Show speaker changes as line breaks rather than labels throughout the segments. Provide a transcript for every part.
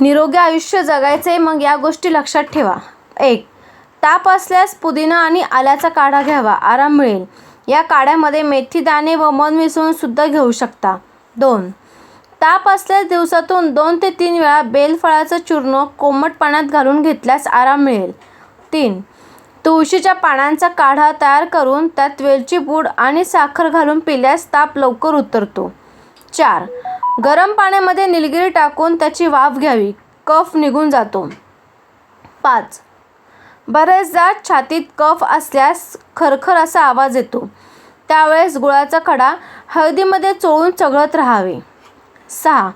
निरोगी आयुष्य जगायचे मग या गोष्टी लक्षात ठेवा. एक ताप असल्यास पुदिना आणि आल्याचा काढा घ्यावा. आराम मिळेल. या काढ्यामध्ये मेथी दाणे व मध मिसळून सुद्धा घेऊ शकता. दोन ताप असल्यास दिवसातून दोन ते तीन वेळा बेलफळाचं चूर्ण कोमट पाण्यात घालून घेतल्यास आराम मिळेल. तीन तुळशीच्या पानांचा काढा तयार करून त्यात वेलची पूड आणि साखर घालून पिल्यास ताप लवकर उतरतो. चार गरम पाण्यामध्ये निलगिरी टाकून त्याची वाफ घ्यावी. कफ निघून जातो. पाच. बरेचदा छातीत कफ असल्यास खरखर असा आवाज येतो. त्यावेळेस गुळाचा खडा हळदीमध्ये चोळून चघळत राहावे. सहा.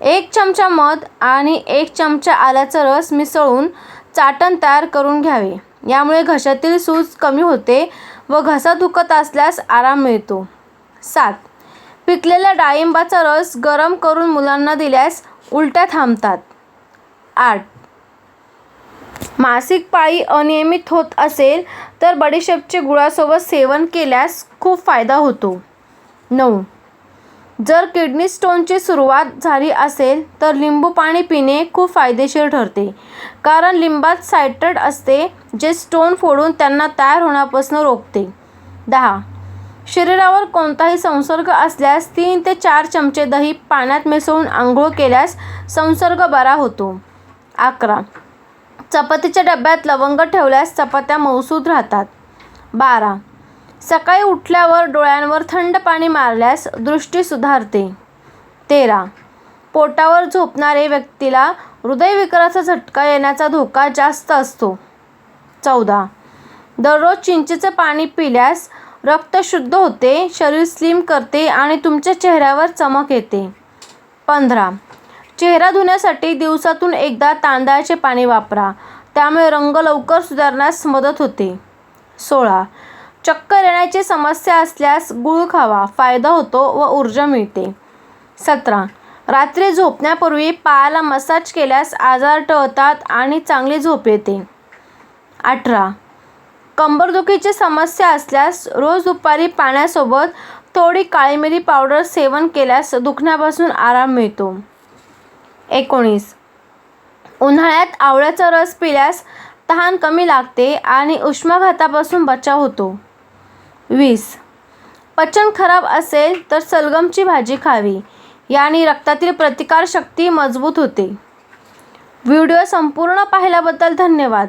एक चमचा मध आणि एक चमचा आल्याचा रस मिसळून चाटण तयार करून घ्यावे. यामुळे घशातील सूज कमी होते व घसा दुखत असल्यास आराम मिळतो. सात. पिकलेल्या डाळिंबाचा रस गरम करून मुलांना दिल्यास उलट्या थांबतात. आठ. मासिक पाळी अनियमित होत असेल तर बडीशेपचे गुळासोबत सेवन केल्यास खूप फायदा होतो. नऊ. जर किडनी स्टोनची सुरुवात झाली असेल तर लिंबू पाणी पिणे खूप फायदेशीर ठरते. कारण लिंबात सायट्रेट असते जे स्टोन फोडून त्यांना तयार होण्यापासून रोखते. दहा. शरीरावर कोणताही संसर्ग असल्यास तीन ते चार चमचे दही पाण्यात मिसळून आंघोळ केल्यास संसर्ग बरा होतो. अकरा. चपातीच्या डब्यात लवंग ठेवल्यास चपात्या मऊसूद राहतात. बारा. सकाळी उठल्यावर डोळ्यांवर थंड पाणी मारल्यास दृष्टी सुधारते. तेरा. पोटावर झोपणारे व्यक्तीला हृदयविकाराचा झटका येण्याचा धोका जास्त असतो. चौदा. दररोज चिंचेचं पाणी पिल्यास रक्त शुद्ध होते शरीर स्लिम करते आणि तुमच्या चेहऱ्यावर चमक येते. पंधरा. चेहरा धुण्यासाठी दिवसातून एकदा तांदळाचे पाणी वापरा. त्यामुळे रंग लवकर सुधारण्यास मदत होते. सोळा. चक्कर येण्याची समस्या असल्यास गुळ खावा फायदा होतो व ऊर्जा मिळते. सतरा. रात्री झोपण्यापूर्वी पायाला मसाज केल्यास आजार टळतात आणि चांगली झोप येते. अठरा. कंबरदुखीची समस्या असल्यास रोज दुपारी पाण्यासोबत थोडी काळी मिरी पावडर सेवन केल्यास दुखण्यापासून आराम मिळतो. एकोणीस. उन्हाळ्यात आवळ्याचा रस पिल्यास तहान कमी लागते आणि उष्माघातापासून बचाव होतो. वीस. पचन खराब असेल तर सलगमची भाजी खावी याने रक्तातील प्रतिकारशक्ती मजबूत होते. व्हिडिओ संपूर्ण पाहिल्याबद्दल धन्यवाद.